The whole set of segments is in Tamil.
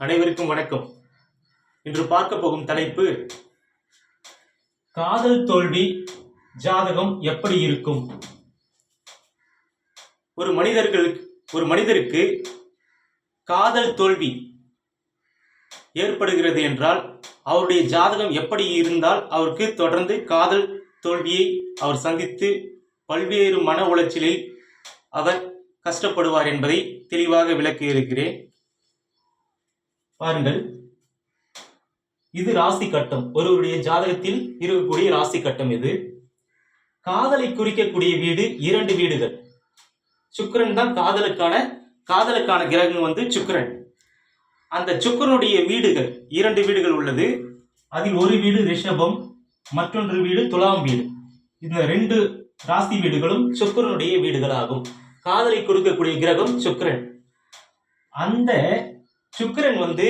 அனைவருக்கும் வணக்கம். இன்று பார்க்க போகும் தலைப்பு காதல் தோல்வி ஜாதகம் எப்படி இருக்கும்? ஒரு மனிதர்கள் ஒரு மனிதருக்கு காதல் தோல்வி ஏற்படுகிறது என்றால் அவருடைய ஜாதகம் எப்படி இருந்தால் அவருக்கு தொடர்ந்து காதல் தோல்வியை அவர் சந்தித்து பல்வேறு மன உளைச்சலில் அவர் கஷ்டப்படுவார் என்பதை தெளிவாக விளக்கி இருக்கிறேன் பாருங்கள். இது ராசி கட்டம். ஒருவருடைய ஜாதகத்தில் இருக்கக்கூடிய ராசி கட்டம் இது. காதலை குறிக்கக்கூடிய வீடு இரண்டு வீடுகள். சுக்கிரன் தான் காதலுக்கான காதலுக்கான கிரகம் வந்து சுக்கிரன். அந்த சுக்கரனுடைய வீடுகள் இரண்டு வீடுகள் உள்ளது. அதில் ஒரு வீடு ரிஷபம் மற்றொன்று வீடு துலாம் வீடு. இந்த ரெண்டு ராசி வீடுகளும் சுக்கிரனுடைய வீடுகளாகும். காதலை கொடுக்கக்கூடிய கிரகம் சுக்கிரன். அந்த சுக்கிரன் வந்து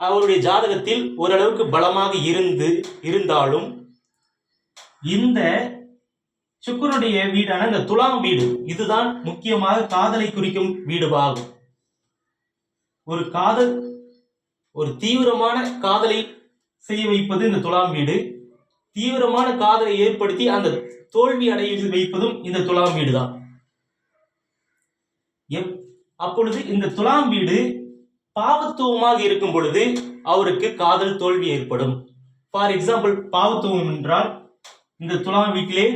அவருடைய ஜாதகத்தில் ஓரளவுக்கு பலமாக இருந்து இருந்தாலும் இந்த சுக்கரனுடைய வீடான இந்த துலாம் வீடு இதுதான் முக்கியமாக காதலை குறிக்கும் வீடுவாகும். ஒரு காதல் ஒரு தீவிரமான காதலை செய்ய வைப்பது இந்த துலாம் வீடு. தீவிரமான காதலை ஏற்படுத்தி அந்த தோல்வி அடைய வைப்பதும் இந்த துலாம் வீடு தான் எப் அப்பொழுது இந்த துலாம் வீடு பாவத்துவமாக இருக்கும் பொழுது அவருக்கு காதல் தோல்வி ஏற்படும். ஃபார் எக்ஸாம்பிள் பாவத்துவம் என்றால் இந்த துலாம் வீட்டிலே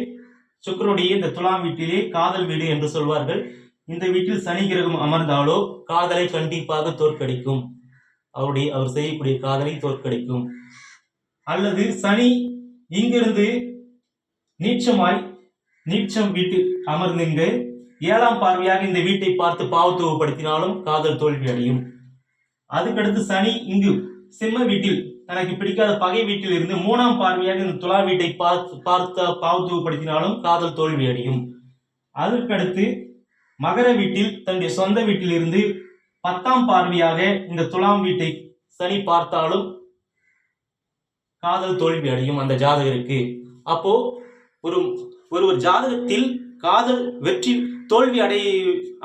சுக்கரனுடைய இந்த துலாம் வீட்டிலே காதல் வீடு என்று சொல்வார்கள். இந்த வீட்டில் சனி கிரகம் அமர்ந்தாலோ காதலை கண்டிப்பாக தோற்கடிக்கும். அவருடைய அவர் செய்யக்கூடிய காதலை தோற்கடிக்கும். அல்லது சனி இங்கிருந்து நீச்சமாய் நீச்சம் வீட்டு அமர்ந்து ஏழாம் பார்வையாக இந்த வீட்டை பார்த்து பாவத்துவப்படுத்தினாலும் காதல் தோல்வி அடையும். அதுக்கடுத்து சனி இங்கு சிம்ம வீட்டில் தனக்கு பிடிக்காத பகை வீட்டில் இருந்து மூணாம் பார்வையாக இந்த துலா வீட்டை பார்த்து பார்த்த பாவத்துவப்படுத்தினாலும் காதல் தோல்வி அடையும். அதற்கடுத்து மகர வீட்டில் தன்னுடைய சொந்த வீட்டில் இருந்து பத்தாம் பார்வையாக இந்த துலாம் வீட்டை சனி பார்த்தாலும் காதல் தோல்வி அடையும் அந்த ஜாதகருக்கு. அப்போ ஒரு ஒரு ஒரு ஜாதகத்தில் காதல் வெற்றி தோல்வி அடை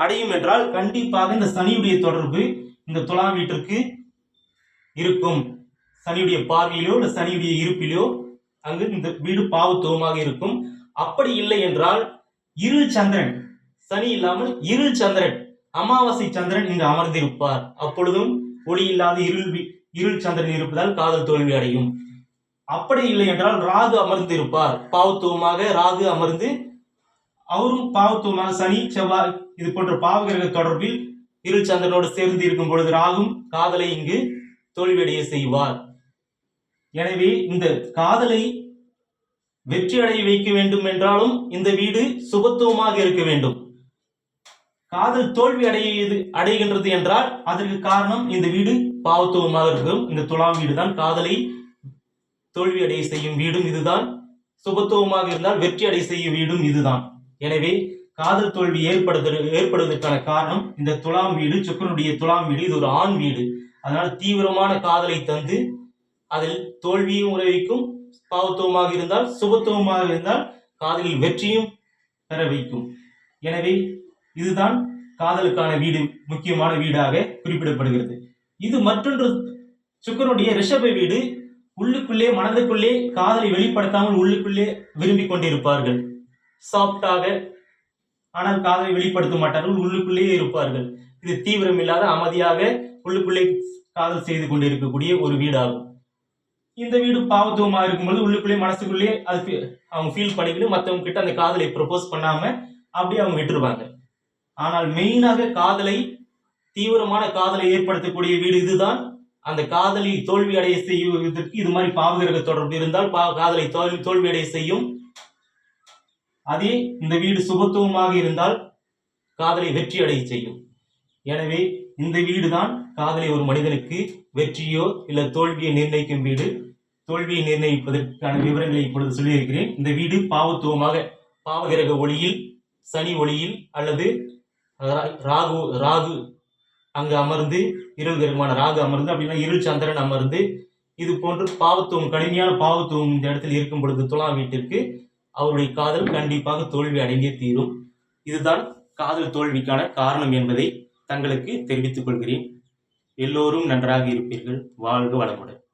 அடையும் என்றால் கண்டிப்பாக இந்த சனியுடைய தொடர்பு இந்த துலாம் வீட்டிற்கு இருக்கும். சனியுடைய பார்வையிலோ இல்லை சனியுடைய இருப்பிலோ அங்கு இந்த வீடு பாவத்துவமாக இருக்கும். அப்படி இல்லை என்றால் இரு சந்திரன் சனி இல்லாமல் இரு சந்திரன் அமாவாசை சந்திரன் இங்கு அமர்ந்திருப்பார். அப்பொழுதும் ஒளி இல்லாத இருள் இருள் சந்திரன் இருப்பதால் காதல் தோல்வி அடையும். அப்படி இல்லை என்றால் ராகு அமர்ந்து இருப்பார் பாவத்துவமாக ராகு அமர்ந்து அவரும் பாவத்துவமாக சனி செவ்வாய் இது போன்ற பாவகிரக தொடர்பில் இருள் சந்திரனோடு சேர்ந்து இருக்கும் பொழுது ராகும் காதலை இங்கு தோல்வியடைய செய்வார். எனவே இந்த காதலை வெற்றி அடைய வைக்க வேண்டும் என்றாலும் இந்த வீடு சுபத்துவமாக இருக்க வேண்டும். காதல் தோல்வி அடையுது அடைகின்றது என்றால் அதற்கு காரணம் இந்த வீடு பாவத்துவமாக இருக்கும். இந்த துலாம் வீடு தான் காதலை தோல்வி அடைய செய்யும் வீடும் இதுதான். சுபத்துவமாக இருந்தால் வெற்றி அடை செய்யும் வீடும் இதுதான். எனவே காதல் தோல்வி ஏற்படுதல் ஏற்படுவதற்கான காரணம் இந்த துலாம் வீடு சுக்கரனுடைய துலாம் வீடு இது ஒரு ஆண் வீடு. அதனால் தீவிரமான காதலை தந்து அதில் தோல்வியும் உறவிக்கும் பாவத்துவமாக இருந்தால் சுபத்துவமாக இருந்தால் காதலில் வெற்றியும் பெற வைக்கும். எனவே இதுதான் காதலுக்கான வீடு முக்கியமான வீடாக குறிப்பிடப்படுகிறது. இது மற்றொன்று சுக்கரனுடைய ரிஷப வீடு. உள்ளுக்குள்ளே மனதுக்குள்ளே காதலை வெளிப்படுத்தாமல் உள்ளுக்குள்ளே விரும்பிக் கொண்டிருப்பார்கள். சாஃப்டாக ஆனால் காதலை வெளிப்படுத்த மாட்டார்கள் உள்ளுக்குள்ளேயே இருப்பார்கள். இது தீவிரம் இல்லாத அமைதியாக உள்ளுக்குள்ளே காதல் செய்து கொண்டிருக்கக்கூடிய ஒரு வீடாகும். இந்த வீடு பாவத்துவமா இருக்கும்போது உள்ளுக்குள்ளே மனசுக்குள்ளே அது அவங்க ஃபீல் பண்ணிக்கிட்டு மற்றவங்க கிட்ட அந்த காதலை ப்ரப்போஸ் பண்ணாம அப்படியே அவங்க விட்டுருவாங்க. ஆனால் மெயினாக காதலை தீவிரமான காதலை ஏற்படுத்தக்கூடிய வீடு இதுதான். அந்த காதலை தோல்வி அடைய செய்வதற்கு இது மாதிரி பாவகிரக தொடர்பு இருந்தால் பா காதலை தோல்வி தோல்வி அடைய செய்யும் அதே இந்த வீடு சுபத்துவமாக இருந்தால் காதலை வெற்றி அடைய செய்யும். எனவே இந்த வீடு தான் காதலை ஒரு மனிதனுக்கு வெற்றியோ இல்ல தோல்வியை நிர்ணயிக்கும் வீடு. தோல்வியை நிர்ணயிப்பதற்கான விவரங்களை இப்பொழுது சொல்லியிருக்கிறேன். இந்த வீடு பாவத்துவமாக பாவகிரக ஒளியில் சனி ஒளியில் அல்லது ரா- ராகு ராகு அங்கு அமர்ந்து இருள் கிரகமான ராகு அமர்ந்து அப்படின்னா இருள் சந்திரன் அமர்ந்து இது போன்று பாவத்துவம் கடுமையான பாவத்துவம் இந்த இடத்தில் இருக்கும் பொழுது துலாம் வீட்டிற்கு அவருடைய காதல் கண்டிப்பாக தோல்வி அடைந்தே தீரும். இதுதான் காதல் தோல்விக்கான காரணம் என்பதை தங்களுக்கு தெரிவித்துக் கொள்கிறேன். எல்லோரும் நன்றாக இருப்பீர்கள். வாழ்க வளமுடன்.